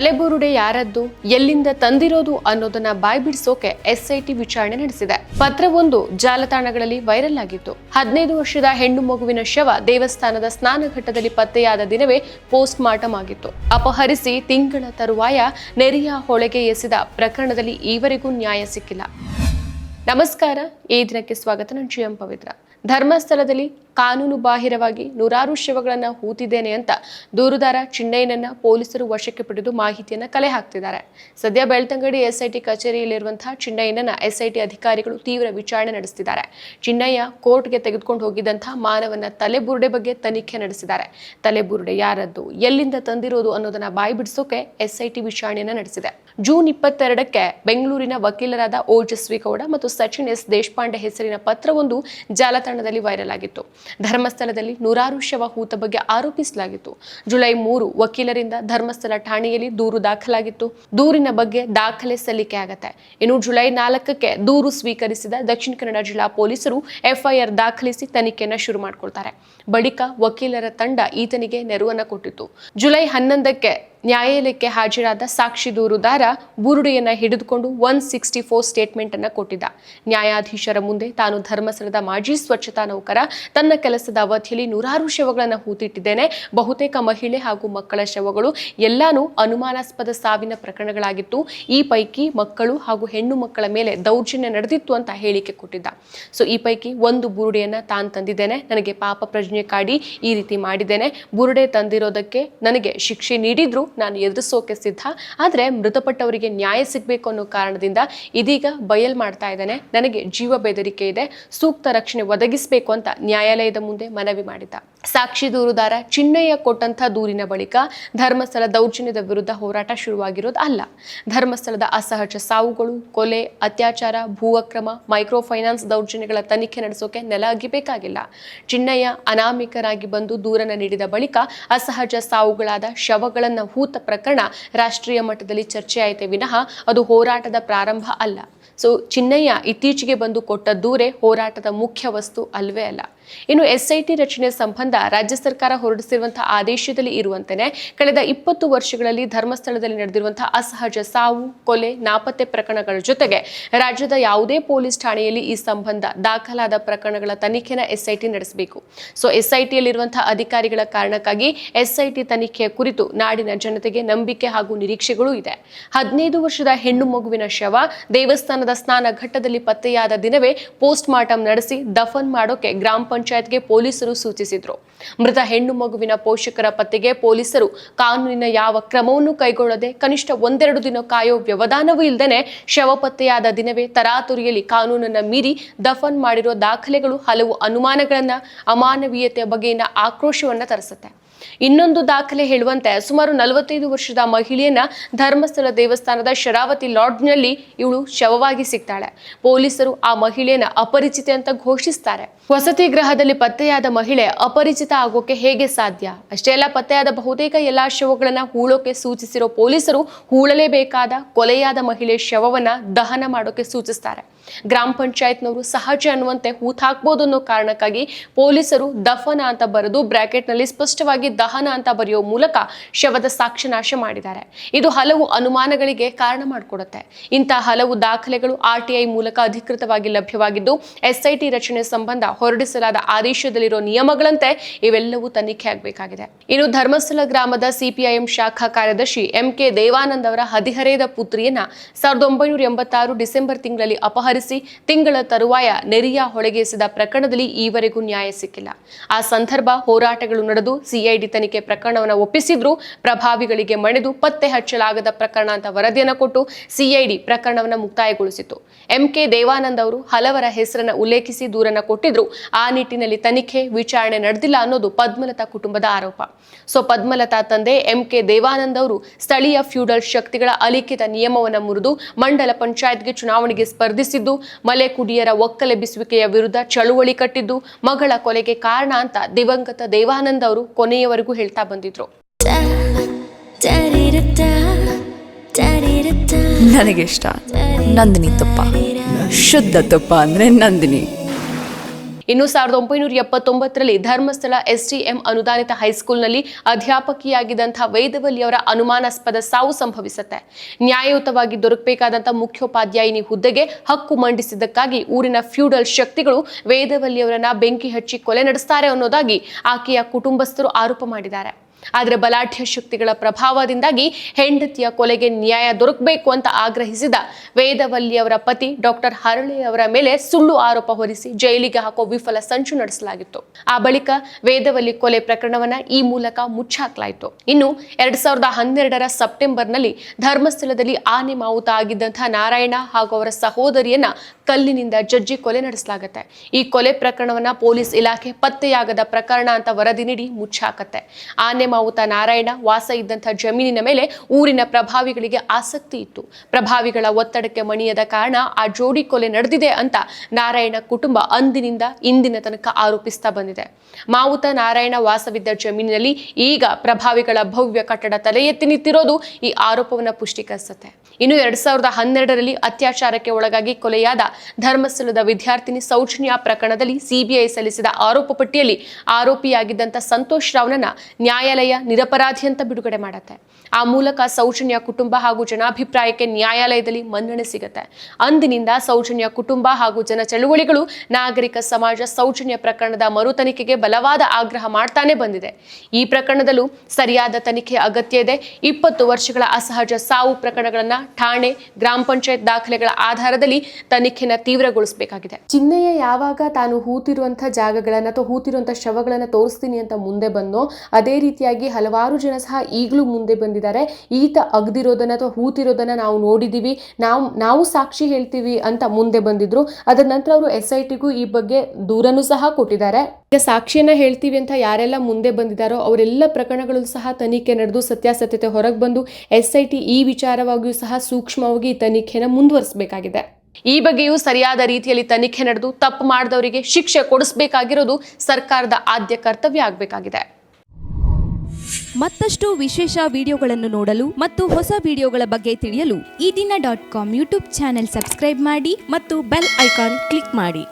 ತಲೆಬುರುಡೆ ಯಾರದ್ದು? ಎಲ್ಲಿಂದ ತಂದಿರೋದು ಅನ್ನೋದನ್ನ ಬಾಯ್ಬಿಡಿಸೋಕೆ ಎಸ್ಐಟಿ ವಿಚಾರಣೆ ನಡೆಸಿದೆ. ಪತ್ರವೊಂದು ಜಾಲತಾಣಗಳಲ್ಲಿ ವೈರಲ್ ಆಗಿತ್ತು. ಹದಿನೈದು ವರ್ಷದ ಹೆಣ್ಣು ಮಗುವಿನ ಶವ ದೇವಸ್ಥಾನದ ಸ್ನಾನಘಟ್ಟದಲ್ಲಿ ಪತ್ತೆಯಾದ ದಿನವೇ ಪೋಸ್ಟ್ ಮಾರ್ಟಮ್ ಆಗಿತ್ತು ಅಪಹರಿಸಿ ತಿಂಗಳ ತರುವಾಯ ನೆರೆಯ ಹೊಳೆಗೆ ಎಸೆದ ಪ್ರಕರಣದಲ್ಲಿ ಈವರೆಗೂ ನ್ಯಾಯ ಸಿಕ್ಕಿಲ್ಲ. ನಮಸ್ಕಾರ. ಈ ದಿನಕ್ಕೆ ಸ್ವಾಗತ. ನಾನು ಜಿ ಎಂ ಪವಿತ್ರ. ಧರ್ಮಸ್ಥಳದಲ್ಲಿ ಕಾನೂನು ಬಾಹಿರವಾಗಿ ನೂರಾರು ಶವಗಳನ್ನು ಹೂತಿದ್ದೇನೆ ಅಂತ ದೂರುದಾರ ಚಿನ್ನಯ್ಯನನ್ನ ಪೊಲೀಸರು ವಶಕ್ಕೆ ಪಡೆದು ಮಾಹಿತಿಯನ್ನು ಕಲೆ ಹಾಕ್ತಿದ್ದಾರೆ. ಸದ್ಯ ಬೆಳ್ತಂಗಡಿ ಎಸ್ಐಟಿ ಕಚೇರಿಯಲ್ಲಿರುವಂತಹ ಚಿನ್ನಯ್ಯನನ್ನ ಎಸ್ಐಟಿ ಅಧಿಕಾರಿಗಳು ತೀವ್ರ ವಿಚಾರಣೆ ನಡೆಸಿದ್ದಾರೆ ಚಿನ್ನಯ್ಯ ಕೋರ್ಟ್ಗೆ ತೆಗೆದುಕೊಂಡು ಹೋಗಿದ್ದಂತಹ ಮಾನವನ ತಲೆಬುರುಡೆ ಬಗ್ಗೆ ತನಿಖೆ ನಡೆಸಿದ್ದಾರೆ. ತಲೆಬುರುಡೆ ಯಾರದ್ದು, ಎಲ್ಲಿಂದ ತಂದಿರೋದು ಅನ್ನೋದನ್ನ ಬಾಯಿ ಬಿಡಿಸೋಕೆ ಎಸ್ಐಟಿ ವಿಚಾರಣೆಯನ್ನು ನಡೆಸಿದೆ. ಜೂನ್ ಇಪ್ಪತ್ತೆರಡಕ್ಕೆ ಬೆಂಗಳೂರಿನ ವಕೀಲರಾದ ಓಜಸ್ವಿ ಗೌಡ ಮತ್ತು ಸಚಿನ್ ಎಸ್ ದೇಶಪಾಂಡೆ ಹೆಸರಿನ ಪತ್ರವೊಂದು ಜಾಲತಾಣದಲ್ಲಿ ವೈರಲ್ ಆಗಿತ್ತು. ಧರ್ಮಸ್ಥಳದಲ್ಲಿ ನೂರಾರು ಶವ ಹೂತ ಬಗ್ಗೆ ಆರೋಪಿಸಲಾಗಿತ್ತು. ಜುಲೈ ಮೂರು ವಕೀಲರಿಂದ ಧರ್ಮಸ್ಥಳ ಠಾಣೆಯಲ್ಲಿ ದೂರು ದಾಖಲಾಗಿತ್ತು. ದೂರಿನ ಬಗ್ಗೆ ದಾಖಲೆ ಸಲ್ಲಿಕೆ ಆಗತ್ತೆ. ಇನ್ನು ಜುಲೈ ನಾಲ್ಕಕ್ಕೆ ದೂರು ಸ್ವೀಕರಿಸಿದ ದಕ್ಷಿಣ ಕನ್ನಡ ಜಿಲ್ಲಾ ಪೊಲೀಸರು ಎಫ್ಐಆರ್ ದಾಖಲಿಸಿ ತನಿಖೆಯನ್ನು ಶುರು ಮಾಡ್ಕೊಳ್ತಾರೆ. ಬಳಿಕ ವಕೀಲರ ತಂಡ ಈತನಿಗೆ ನೆರವನ್ನ ಕೊಟ್ಟಿತ್ತು. ಜುಲೈ ಹನ್ನೊಂದಕ್ಕೆ ನ್ಯಾಯಾಲಯಕ್ಕೆ ಹಾಜರಾದ ಸಾಕ್ಷಿ ದೂರುದಾರ ಬುರುಡೆಯನ್ನು ಹಿಡಿದುಕೊಂಡು ಒನ್ ಸಿಕ್ಸ್ಟಿ ಫೋರ್ ಸ್ಟೇಟ್ಮೆಂಟ್ ಅನ್ನು ಕೊಟ್ಟಿದ್ದ. ನ್ಯಾಯಾಧೀಶರ ಮುಂದೆ ತಾನು ಧರ್ಮಸ್ಥಳದ ಮಾಜಿ ಸ್ವಚ್ಛತಾ ನೌಕರ, ತನ್ನ ಕೆಲಸದ ಅವಧಿಯಲ್ಲಿ ನೂರಾರು ಶವಗಳನ್ನು ಹೂತಿಟ್ಟಿದ್ದೇನೆ. ಬಹುತೇಕ ಮಹಿಳೆ ಹಾಗೂ ಮಕ್ಕಳ ಶವಗಳು ಎಲ್ಲಾನು ಅನುಮಾನಾಸ್ಪದ ಸಾವಿನ ಪ್ರಕರಣಗಳಾಗಿತ್ತು. ಈ ಪೈಕಿ ಮಕ್ಕಳು ಹಾಗೂ ಹೆಣ್ಣು ಮಕ್ಕಳ ಮೇಲೆ ದೌರ್ಜನ್ಯ ನಡೆದಿತ್ತು ಅಂತ ಹೇಳಿಕೆ ಕೊಟ್ಟಿದ್ದ. ಸೊ, ಈ ಪೈಕಿ ಒಂದು ಬುರುಡೆಯನ್ನು ತಾನು ತಂದಿದ್ದೇನೆ. ನನಗೆ ಪಾಪ ಪ್ರಜ್ಞೆ ಕಾಡಿ ಈ ರೀತಿ ಮಾಡಿದ್ದೇನೆ. ಬುರುಡೆ ತಂದಿರೋದಕ್ಕೆ ನನಗೆ ಶಿಕ್ಷೆ ನೀಡಿದ್ರು. ನಾನು ಎದುರಿಸೋಕೆ ಸಿದ್ಧ. ಆದರೆ ಮೃತಪಟ್ಟವರಿಗೆ ನ್ಯಾಯ ಸಿಗಬೇಕು ಅನ್ನೋ ಕಾರಣದಿಂದ ಇದೀಗ ಬಯಲ್ ಮಾಡ್ತಾ ಇದ್ದಾನೆ. ನನಗೆ ಜೀವ ಬೆದರಿಕೆ ಇದೆ. ಸೂಕ್ತ ರಕ್ಷಣೆ ಒದಗಿಸಬೇಕು ಅಂತ ನ್ಯಾಯಾಲಯದ ಮುಂದೆ ಮನವಿ ಮಾಡಿದ್ದ. ಸಾಕ್ಷಿ ದೂರುದಾರ ಚಿನ್ನಯ್ಯ ಕೊಟ್ಟಂತ ದೂರಿನ ಬಳಿಕ ಧರ್ಮಸ್ಥಳ ದೌರ್ಜನ್ಯದ ವಿರುದ್ಧ ಹೋರಾಟ ಶುರುವಾಗಿರೋದು ಅಲ್ಲ. ಧರ್ಮಸ್ಥಳದ ಅಸಹಜ ಸಾವುಗಳು, ಕೊಲೆ, ಅತ್ಯಾಚಾರ ಭೂ ಅಕ್ರಮ ಮೈಕ್ರೋ ಫೈನಾನ್ಸ್ ದೌರ್ಜನ್ಯಗಳ ತನಿಖೆ ನಡೆಸೋಕೆ ನೆಲ ಅಗಿಬೇಕಾಗಿಲ್ಲ. ಚಿನ್ನಯ್ಯ ಅನಾಮಿಕರಾಗಿ ಬಂದು ದೂರನ ನೀಡಿದ ಬಳಿಕ ಅಸಹಜ ಸಾವುಗಳಾದ ಶವಗಳನ್ನು ಹೂತ ಪ್ರಕರಣ ರಾಷ್ಟ್ರೀಯ ಮಟ್ಟದಲ್ಲಿ ಚರ್ಚೆ ಆಯಿತೆ ವಿನಃ ಅದು ಹೋರಾಟದ ಪ್ರಾರಂಭ ಅಲ್ಲ. ಸೊ ಚಿನ್ನಯ್ಯ ಇತ್ತೀಚೆಗೆ ಬಂದು ಕೊಟ್ಟ ದೂರೇ ಹೋರಾಟದ ಮುಖ್ಯ ವಸ್ತು ಅಲ್ವೇ ಅಲ್ಲ. ಇನ್ನು ಎಸ್ಐಟಿ ರಚನೆ ಸಂಬಂಧ ರಾಜ್ಯ ಸರ್ಕಾರ ಹೊರಡಿಸಿರುವಂತಹ ಆದೇಶದಲ್ಲಿ ಇರುವಂತೆಯೇ ಕಳೆದ ಇಪ್ಪತ್ತು ವರ್ಷಗಳಲ್ಲಿ ಧರ್ಮಸ್ಥಳದಲ್ಲಿ ನಡೆದಿರುವಂತಹ ಅಸಹಜ ಸಾವು, ಕೊಲೆ, ನಾಪತ್ತೆ ಪ್ರಕರಣಗಳ ಜೊತೆಗೆ ರಾಜ್ಯದ ಯಾವುದೇ ಪೊಲೀಸ್ ಠಾಣೆಯಲ್ಲಿ ಈ ಸಂಬಂಧ ದಾಖಲಾದ ಪ್ರಕರಣಗಳ ತನಿಖೆನ ಎಸ್ಐಟಿ ನಡೆಸಬೇಕು. ಸೊ, ಎಸ್ಐಟಿಯಲ್ಲಿರುವಂತಹ ಅಧಿಕಾರಿಗಳ ಕಾರಣಕ್ಕಾಗಿ ಎಸ್ಐಟಿ ತನಿಖೆಯ ಕುರಿತು ನಾಡಿನ ಜನತೆಗೆ ನಂಬಿಕೆ ಹಾಗೂ ನಿರೀಕ್ಷೆಗಳು ಇದೆ. ಹದಿನೈದು ವರ್ಷದ ಹೆಣ್ಣು ಮಗುವಿನ ಶವ ದೇವಸ್ಥಾನದ ಸ್ನಾನ ಘಟ್ಟದಲ್ಲಿ ಪತ್ತೆಯಾದ ದಿನವೇ ಪೋಸ್ಟ್ ಮಾರ್ಟಂ ನಡೆಸಿ ದಫನ್ ಮಾಡೋಕೆ ಗ್ರಾಮ ಪಂಚಾಯತ್ಗೆ ಪೊಲೀಸರು ಸೂಚಿಸಿದ್ರು. ಮೃತ ಹೆಣ್ಣು ಮಗುವಿನ ಪೋಷಕರ ಪತ್ತೆಗೆ ಪೊಲೀಸರು ಕಾನೂನಿನ ಯಾವ ಕ್ರಮವನ್ನು ಕೈಗೊಳ್ಳದೆ ಕನಿಷ್ಠ ಒಂದೆರಡು ದಿನ ಕಾಯೋ ವ್ಯವಧಾನವೂ ಇಲ್ಲದೆ ಶವ ಪತ್ತೆಯಾದ ದಿನವೇ ತರಾತುರಿಯಲ್ಲಿ ಕಾನೂನನ್ನು ಮೀರಿ ದಫನ್ ಮಾಡಿರುವ ದಾಖಲೆಗಳು ಹಲವು ಅನುಮಾನಗಳನ್ನ ಅಮಾನವೀಯತೆಯ ಬಗೆಗಿನ ಆಕ್ರೋಶವನ್ನ ತರಿಸುತ್ತೆ. ಇನ್ನೊಂದು ದಾಖಲೆ ಹೇಳುವಂತೆ ಸುಮಾರು ನಲವತ್ತೈದು ವರ್ಷದ ಮಹಿಳೆಯನ್ನ ಧರ್ಮಸ್ಥಳ ದೇವಸ್ಥಾನದ ಶರಾವತಿ ಲಾಡ್ಜ್ನಲ್ಲಿ ಇವಳು ಶವವಾಗಿ ಸಿಗ್ತಾಳೆ. ಪೊಲೀಸರು ಆ ಮಹಿಳೆಯನ್ನ ಅಪರಿಚಿತ ಅಂತ ಘೋಷಿಸ್ತಾರೆ. ವಸತಿ ಗೃಹದಲ್ಲಿ ಪತ್ತೆಯಾದ ಮಹಿಳೆ ಅಪರಿಚಿತ ಆಗೋಕೆ ಹೇಗೆ ಸಾಧ್ಯ? ಅಷ್ಟೇ ಅಲ್ಲ, ಪತ್ತೆಯಾದ ಬಹುತೇಕ ಎಲ್ಲಾ ಶವಗಳನ್ನ ಹೂಳೋಕೆ ಸೂಚಿಸಿರೋ ಪೊಲೀಸರು ಹೂಳಲೇಬೇಕಾದ ಕೊಲೆಯಾದ ಮಹಿಳೆ ಶವವನ್ನ ದಹನ ಮಾಡೋಕೆ ಸೂಚಿಸ್ತಾರೆ. ಗ್ರಾಮ ಪಂಚಾಯತ್ನವರು ಸಹಜ ಅನ್ನುವಂತೆ ಹೂತ್ ಹಾಕ್ಬೋದು ಅನ್ನೋ ಕಾರಣಕ್ಕಾಗಿ ಪೊಲೀಸರು ದಫನ ಅಂತ ಬರೆದು ಬ್ರಾಕೆಟ್ನಲ್ಲಿ ಸ್ಪಷ್ಟವಾಗಿ ದಹನ ಅಂತ ಬರೆಯುವ ಮೂಲಕ ಶವದ ಸಾಕ್ಷ್ಯನಾಶ ಮಾಡಿದ್ದಾರೆ. ಇದು ಹಲವು ಅನುಮಾನಗಳಿಗೆ ಕಾರಣ ಮಾಡಿಕೊಡುತ್ತೆ. ಇಂತಹ ಹಲವು ದಾಖಲೆಗಳು ಆರ್ ಟಿ ಐ ಮೂಲಕ ಅಧಿಕೃತವಾಗಿ ಲಭ್ಯವಾಗಿದ್ದು ಎಸ್ಐಟಿ ರಚನೆ ಸಂಬಂಧ ಹೊರಡಿಸಲಾದ ಆದೇಶದಲ್ಲಿರೋ ನಿಯಮಗಳಂತೆ ಇವೆಲ್ಲವೂ ತನಿಖೆ ಆಗಬೇಕಾಗಿದೆ. ಇನ್ನು ಧರ್ಮಸ್ಥಳ ಗ್ರಾಮದ ಸಿಪಿಐಎಂ ಶಾಖಾ ಕಾರ್ಯದರ್ಶಿ ಎಂ ಕೆ ದೇವಾನಂದ್ ಅವರ ಹದಿಹರೆಯದ ಪುತ್ರಿಯನ್ನ ಸಾವಿರದ ಒಂಬೈನೂರ ಎಂಬತ್ತಾರು ಡಿಸೆಂಬರ್ ತಿಂಗಳಲ್ಲಿ ಅಪಹರಿಸಿ ತಿಂಗಳ ತರುವಾಯ ನೆರಿಯ ಹೊಳೆಗೆಸಿದ ಪ್ರಕರಣದಲ್ಲಿ ಈವರೆಗೂ ನ್ಯಾಯ ಸಿಕ್ಕಿಲ್ಲ. ಆ ಸಂದರ್ಭ ಹೋರಾಟಗಳು ನಡೆದು ಸಿಐಡಿ ತನಿಖೆ ಪ್ರಕರಣವನ್ನು ಒಪ್ಪಿಸಿದ್ರು. ಪ್ರಭಾವಿಗಳಿಗೆ ಮಣೆದು ಪತ್ತೆ ಹಚ್ಚಲಾಗದ ಪ್ರಕರಣ ಅಂತ ವರದಿಯನ್ನು ಕೊಟ್ಟು ಸಿಐಡಿ ಪ್ರಕರಣವನ್ನು ಮುಕ್ತಾಯಗೊಳಿಸಿತು ಎಂಕೆ ದೇವಾನಂದ್ ಅವರು ಹಲವರ ಹೆಸರನ್ನ ಉಲ್ಲೇಖಿಸಿ ದೂರನ್ನ ಕೊಟ್ಟಿದ್ರು. ಆ ನಿಟ್ಟಿನಲ್ಲಿ ತನಿಖೆ, ವಿಚಾರಣೆ ನಡೆದಿಲ್ಲ ಅನ್ನೋದು ಪದ್ಮಲತಾ ಕುಟುಂಬದ ಆರೋಪ. ಸೊ, ಪದ್ಮಲತಾ ತಂದೆ ಎಂಕೆ ದೇವಾನಂದ್ ಅವರು ಸ್ಥಳೀಯ ಫ್ಯೂಡಲ್ ಶಕ್ತಿಗಳ ಅಲಿಖಿತ ನಿಯಮವನ್ನು ಮುರಿದು ಮಂಡಲ ಪಂಚಾಯತ್ಗೆ ಚುನಾವಣೆಗೆ ಸ್ಪರ್ಧಿಸಿದ್ದು ಮಲೆ ಕುಡಿಯರ ಒಕ್ಕಲೆಬ್ಬಿಸುವಿಕೆಯ ವಿರುದ್ಧ ಚಳುವಳಿ ಕಟ್ಟಿದ್ದು, ಮಗಳ ಕೊಲೆಗೆ ಕಾರಣ ಅಂತ ದಿವಂಗತ ದೇವಾನಂದ ಅವರು ಕೊನೆಯವರೆಗೂ ಹೇಳ್ತಾ ಬಂದಿದ್ರು. ನನಗಿಷ್ಟ ನಂದಿನಿ ತುಪ್ಪ. ಶುದ್ಧ ತುಪ್ಪ ಅಂದ್ರೆ ನಂದಿನಿ. ಇನ್ನು ಸಾವಿರದ ಒಂಬೈನೂರ ಎಪ್ಪತ್ತೊಂಬತ್ತರಲ್ಲಿ ಧರ್ಮಸ್ಥಳ ಎಸ್ಟಿಎಂ ಅನುದಾನಿತ ಹೈಸ್ಕೂಲ್ನಲ್ಲಿ ಅಧ್ಯಾಪಕಿಯಾಗಿದ್ದಂತಹ ವೈದವಲ್ಲಿ ಅವರ ಅನುಮಾನಾಸ್ಪದ ಸಾವು ಸಂಭವಿಸುತ್ತೆ. ನ್ಯಾಯಯುತವಾಗಿ ದೊರಕಬೇಕಾದಂತಹ ಮುಖ್ಯೋಪಾಧ್ಯಾಯಿನಿ ಹುದ್ದೆಗೆ ಹಕ್ಕು ಮಂಡಿಸಿದ್ದಕ್ಕಾಗಿ ಊರಿನ ಫ್ಯೂಡಲ್ ಶಕ್ತಿಗಳು ವೇದವಲ್ಲಿಯವರನ್ನ ಬೆಂಕಿ ಹಚ್ಚಿ ಕೊಲೆ ನಡೆಸ್ತಾರೆ ಅನ್ನೋದಾಗಿ ಆಕೆಯ ಕುಟುಂಬಸ್ಥರು ಆರೋಪ ಮಾಡಿದ್ದಾರೆ. ಆದರೆ ಬಲಾಢ್ಯ ಶಕ್ತಿಗಳ ಪ್ರಭಾವದಿಂದಾಗಿ ಹೆಂಡತಿಯ ಕೊಲೆಗೆ ನ್ಯಾಯ ದೊರಕಬೇಕು ಅಂತ ಆಗ್ರಹಿಸಿದ ವೇದವಲ್ಲಿಯವರ ಪತಿ ಡಾಕ್ಟರ್ ಹರಳೆಯವರ ಮೇಲೆ ಸುಳ್ಳು ಆರೋಪ ಹೊರಿಸಿ ಜೈಲಿಗೆ ಹಾಕೋ ವಿಫಲ ಸಂಚು ನಡೆಸಲಾಗಿತ್ತು. ಆ ಬಳಿಕ ವೇದವಲ್ಲಿ ಕೊಲೆ ಪ್ರಕರಣವನ್ನ ಈ ಮೂಲಕ ಮುಚ್ಚಾಕಲಾಯಿತು. ಇನ್ನು ಎರಡ್ ಸಾವಿರದ ಹನ್ನೆರಡರ ಸೆಪ್ಟೆಂಬರ್ನಲ್ಲಿ ಧರ್ಮಸ್ಥಳದಲ್ಲಿ ಆನೆ ಮಾವುತ ಆಗಿದ್ದಂತಹ ನಾರಾಯಣ ಹಾಗೂ ಅವರ ಸಹೋದರಿಯನ್ನ ಕಲ್ಲಿನಿಂದ ಜಜ್ಜಿ ಕೊಲೆ ನಡೆಸಲಾಗುತ್ತೆ. ಈ ಕೊಲೆ ಪ್ರಕರಣವನ್ನ ಪೊಲೀಸ್ ಇಲಾಖೆ ಪತ್ತೆಯಾಗದ ಪ್ರಕರಣ ಅಂತ ವರದಿ ನೀಡಿ ಮುಚ್ಚಾಕತ್ತೆ. ಆನೆ ಮಾವುತ ನಾರಾಯಣ ವಾಸ ಇದ್ದಂಥ ಜಮೀನಿನ ಮೇಲೆ ಊರಿನ ಪ್ರಭಾವಿಗಳಿಗೆ ಆಸಕ್ತಿ ಇತ್ತು. ಪ್ರಭಾವಿಗಳ ಒತ್ತಡಕ್ಕೆ ಮಣಿಯದ ಕಾರಣ ಆ ಜೋಡಿ ಕೊಲೆ ನಡೆದಿದೆ ಅಂತ ನಾರಾಯಣ ಕುಟುಂಬ ಅಂದಿನಿಂದ ಇಂದಿನ ತನಕ ಆರೋಪಿಸ್ತಾ ಬಂದಿದೆ. ಮಾವುತ ನಾರಾಯಣ ವಾಸವಿದ್ದ ಜಮೀನಿನಲ್ಲಿ ಈಗ ಪ್ರಭಾವಿಗಳ ಭವ್ಯ ಕಟ್ಟಡ ತಲೆ ಎತ್ತಿ ನಿಂತಿರೋದು ಈ ಆರೋಪವನ್ನು ಪುಷ್ಟೀಕರಿಸುತ್ತೆ. ಇನ್ನು ಎರಡ್ ಸಾವಿರದ ಹನ್ನೆರಡರಲ್ಲಿ ಅತ್ಯಾಚಾರಕ್ಕೆ ಒಳಗಾಗಿ ಕೊಲೆಯಾದ ಧರ್ಮಸ್ಥಳದ ವಿದ್ಯಾರ್ಥಿನಿ ಸೌಜನ್ಯ ಪ್ರಕರಣದಲ್ಲಿ ಸಿಬಿಐ ಸಲ್ಲಿಸಿದ ಆರೋಪ ಪಟ್ಟಿಯಲ್ಲಿ ಆರೋಪಿಯಾಗಿದ್ದಂಥ ಸಂತೋಷ್ ರಾವ್ನನ್ನ ನ್ಯಾಯಾಲಯ ನಿರಪರಾಧಿ ಅಂತ ಬಿಡುಗಡೆ ಮಾಡತ್ತೆ. ಆ ಮೂಲಕ ಸೌಜನ್ಯ ಕುಟುಂಬ ಹಾಗೂ ಜನಾಭಿಪ್ರಾಯಕ್ಕೆ ನ್ಯಾಯಾಲಯದಲ್ಲಿ ಮನ್ನಣೆ ಸಿಗುತ್ತೆ. ಅಂದಿನಿಂದ ಸೌಜನ್ಯ ಕುಟುಂಬ ಹಾಗೂ ಜನ ಚಳುವಳಿಗಳು ನಾಗರಿಕ ಸಮಾಜ ಸೌಜನ್ಯ ಪ್ರಕರಣದ ಮರು ತನಿಖೆಗೆ ಬಲವಾದ ಆಗ್ರಹ ಮಾಡ್ತಾನೆ ಬಂದಿದೆ. ಈ ಪ್ರಕರಣದಲ್ಲೂ ಸರಿಯಾದ ತನಿಖೆ ಅಗತ್ಯ ಇದೆ. ಇಪ್ಪತ್ತು ವರ್ಷಗಳ ಅಸಹಜ ಸಾವು ಪ್ರಕರಣಗಳನ್ನ ಠಾಣೆ, ಗ್ರಾಮ ಪಂಚಾಯತ್ ದಾಖಲೆಗಳ ಆಧಾರದಲ್ಲಿ ತನಿಖೆನ ತೀವ್ರಗೊಳಿಸಬೇಕಾಗಿದೆ. ಚಿನ್ನಯ್ಯ ಯಾವಾಗ ತಾನು ಹೂತಿರುವಂತಹ ಜಾಗಗಳನ್ನ ಅಥವಾ ಹೂತಿರುವಂತಹ ಶವಗಳನ್ನ ತೋರಿಸ್ತೀನಿ ಅಂತ ಮುಂದೆ ಬಂದೋ, ಅದೇ ರೀತಿಯಾಗಿ ಹಲವಾರು ಜನ ಸಹ ಈಗಲೂ ಮುಂದೆ ಬಂದಿದ್ದಾರೆ. ಈತ ಅಗ್ದಿರೋದನ್ನ ಅಥವಾ ಹೂತಿರೋದನ್ನ ನಾವು ನೋಡಿದೀವಿ, ನಾವು ನಾವು ಸಾಕ್ಷಿ ಹೇಳ್ತೀವಿ ಅಂತ ಮುಂದೆ ಬಂದಿದ್ರು. ಅದರ ನಂತರ ಅವರು ಎಸ್ ಐ ಟಿಗೂ ಈ ಬಗ್ಗೆ ದೂರನು ಸಹ ಕೊಟ್ಟಿದ್ದಾರೆ. ಈಗ ಸಾಕ್ಷಿಯನ್ನ ಹೇಳ್ತೀವಿ ಅಂತ ಯಾರೆಲ್ಲ ಮುಂದೆ ಬಂದಿದ್ದಾರೋ, ಅವರೆಲ್ಲ ಪ್ರಕರಣಗಳು ಸಹ ತನಿಖೆ ನಡೆದು ಸತ್ಯಾಸತ್ಯತೆ ಹೊರಗೆ ಬಂದು ಎಸ್ ಐ ಟಿ ಈ ವಿಚಾರವಾಗಿಯೂ ಸಹ ಸೂಕ್ಷ್ಮವಾಗಿ ತನಿಖೆನ ಮುಂದುವರಿಸಬೇಕಾಗಿದೆ. ಈ ಬಗ್ಗೆಯೂ ಸರಿಯಾದ ರೀತಿಯಲ್ಲಿ ತನಿಖೆ ನಡೆದು ತಪ್ಪು ಮಾಡಿದವರಿಗೆ ಶಿಕ್ಷೆ ಕೊಡಿಸಬೇಕಾಗಿರೋದು ಸರ್ಕಾರದ ಆದ್ಯ ಕರ್ತವ್ಯ ಆಗಬೇಕಾಗಿದೆ. ಮತ್ತಷ್ಟು ವಿಶೇಷ ವಿಡಿಯೋಗಳನ್ನು ನೋಡಲು ಮತ್ತು ಹೊಸ ವಿಡಿಯೋಗಳ ಬಗ್ಗೆ ತಿಳಿಯಲು Ee Dina dot com YouTube channel subscribe ಮಾಡಿ ಮತ್ತು ಬೆಲ್ ಐಕಾನ್ ಕ್ಲಿಕ್ ಮಾಡಿ.